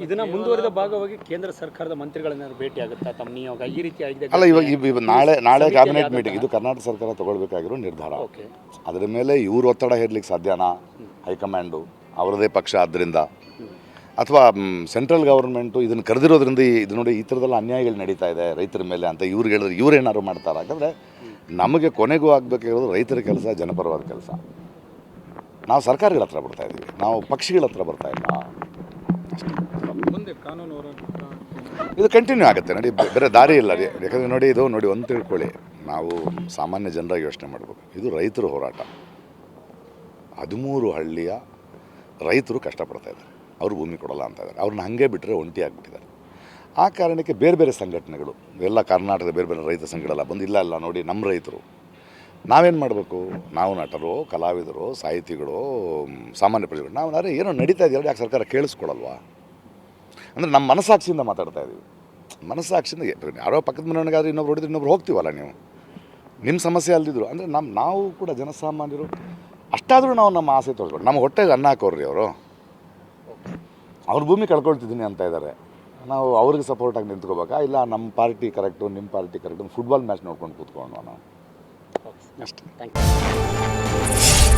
ಇದನ್ನ ಮುಂದುವರಿದ ಭಾಗವಾಗಿ ಕೇಂದ್ರ ಸರ್ಕಾರದ ಮಂತ್ರಿಗಳನ್ನ ಭೇಟಿ ಆಗುತ್ತಾ? ತಮ್ಮ ನಿಯೋಗ ಈ ರೀತಿ ಆಗಿದೆ. ಅಲ್ಲ ಇವಾಗ ಇವ್- ಇವ್ ನಾಳೆ ನಾಳೆ ಕ್ಯಾಬಿನೆಟ್ ಮೀಟಿಂಗ್ ಇದು ಕರ್ನಾಟಕ ಸರ್ಕಾರ ತಗೊಳ್ಬೇಕಾಗಿರೋ ನಿರ್ಧಾರ. ಓಕೆ. ಅದರ ಮೇಲೆ ಇವ್ರ ಒತ್ತಡ ಹೇರ್ಲಿಕ್ಕೆ ಸಾಧ್ಯನಾ? ಹೈಕಮಾಂಡು ಅವರದೇ ಪಕ್ಷ ಆದ್ದರಿಂದ ಅಥವಾ ಸೆಂಟ್ರಲ್ ಗೌರ್ಮೆಂಟು ಇದನ್ನು ಕರೆದಿರೋದ್ರಿಂದ ಈ- ಇದು ನೋಡಿ ಈ ಥರದೆಲ್ಲ ಅನ್ಯಾಯಗಳು ನಡೀತಾ ಇದೆ ರೈತರ ಮೇಲೆ ಅಂತ ಇವ್ರು ಹೇಳಿದ್ರೆ ಇವ್ರು ಏನಾದ್ರು ಮಾಡ್ತಾರೆ? ಯಾಕಂದರೆ ನಮಗೆ ಕೊನೆಗೂ ಆಗಬೇಕಾಗಿರೋದು ರೈತರ ಕೆಲಸ ಜನಪರವಾದ ಕೆಲಸ. ನಾವು ಸರ್ಕಾರಗಳ ಹತ್ರ ಬರ್ತಾ ಇದ್ದೀವಿ ನಾವು ಪಕ್ಷಿಗಳ ಹತ್ರ ಬರ್ತಾ ಇಲ್ಲ. ಇದು ಕಂಟಿನ್ಯೂ ಆಗುತ್ತೆ, ನೋಡಿ ಬೇರೆ ದಾರಿ ಇಲ್ಲ ರೀ ಯಾಕಂದರೆ ನೋಡಿ, ಇದು ನೋಡಿ, ಒಂದು ತಿಳ್ಕೊಳ್ಳಿ. ನಾವು ಸಾಮಾನ್ಯ ಜನರಾಗಿ ಯೋಚನೆ ಮಾಡಬೇಕು. ಇದು ರೈತರ ಹೋರಾಟ. ಹದಿಮೂರು ಹಳ್ಳಿಯ ರೈತರು ಕಷ್ಟಪಡ್ತಾ ಇದ್ದಾರೆ. ಅವರು ಭೂಮಿ ಕೊಡಲ್ಲ ಅಂತ ಇದ್ದಾರೆ. ಅವ್ರನ್ನ ಹಾಗೆ ಬಿಟ್ಟರೆ ಒಂಟಿ ಆಗಿಬಿಟ್ಟಿದ್ದಾರೆ. ಆ ಕಾರಣಕ್ಕೆ ಬೇರೆ ಬೇರೆ ಸಂಘಟನೆಗಳು, ಎಲ್ಲ ಕರ್ನಾಟಕದ ಬೇರೆ ಬೇರೆ ರೈತ ಸಂಘಗಳೆಲ್ಲ ಬಂದು, ಇಲ್ಲ ಇಲ್ಲ, ನೋಡಿ, ನಮ್ಮ ರೈತರು. ನಾವೇನು ಮಾಡಬೇಕು? ನಾವು ನಟರು, ಕಲಾವಿದರು, ಸಾಹಿತಿಗಳು, ಸಾಮಾನ್ಯ ಪ್ರಜೆಗಳು, ನಾವು ಅರೆ ಏನೋ ನಡೀತಾ ಇದೆಯಲ್ಲ, ಯಾಕೆ ಸರ್ಕಾರ ಕೇಳಿಸ್ಕೊಳಲ್ವಾ? ಅಂದರೆ ನಮ್ಮ ಮನಸ್ಸಾಕ್ಷಿಯಿಂದ ಮಾತಾಡ್ತಾ ಇದ್ದೀವಿ ಮನಸ್ಸಾಕ್ಷಿಯಿಂದ ಯಾರೋ ಪಕ್ಕದ ಮನೆಯವನಿಗಾದ್ರೂ ಇನ್ನೊಬ್ರು ಹೊಡಿದ್ರೆ ಇನ್ನೊಬ್ರು ಹೋಗ್ತೀವಲ್ಲ ನೀವು? ನಿಮ್ಮ ಸಮಸ್ಯೆ ಅಲ್ದಿದ್ರು. ಅಂದರೆ ನಮ್ಮ ನಾವು ಕೂಡ ಜನಸಾಮಾನ್ಯರು ಅಷ್ಟಾದರೂ ನಾವು ನಮ್ಮ ಆಸೆ ತೋರಿಸ್ಬೋದು ನಮ್ಮ ಹೊಟ್ಟೆಗೆ ಅನ್ನ ಹಾಕೋರಿ ಅವರು. ಅವ್ರ ಭೂಮಿ ಕಳ್ಕೊಳ್ತಿದ್ದೀನಿ ಅಂತ ಇದ್ದಾರೆ ನಾವು ಅವ್ರಿಗೆ ಸಪೋರ್ಟಾಗಿ ನಿಂತ್ಕೋಬೇಕಾ? ಇಲ್ಲ ನಮ್ಮ ಪಾರ್ಟಿ ಕರೆಕ್ಟು ನಿಮ್ಮ ಪಾರ್ಟಿ ಕರೆಕ್ಟು ಫುಟ್ಬಾಲ್ ಮ್ಯಾಚ್ ನೋಡ್ಕೊಂಡು ಕೂತ್ಕೊಂಡು ನಾವು. ಅಷ್ಟೇ. Thank you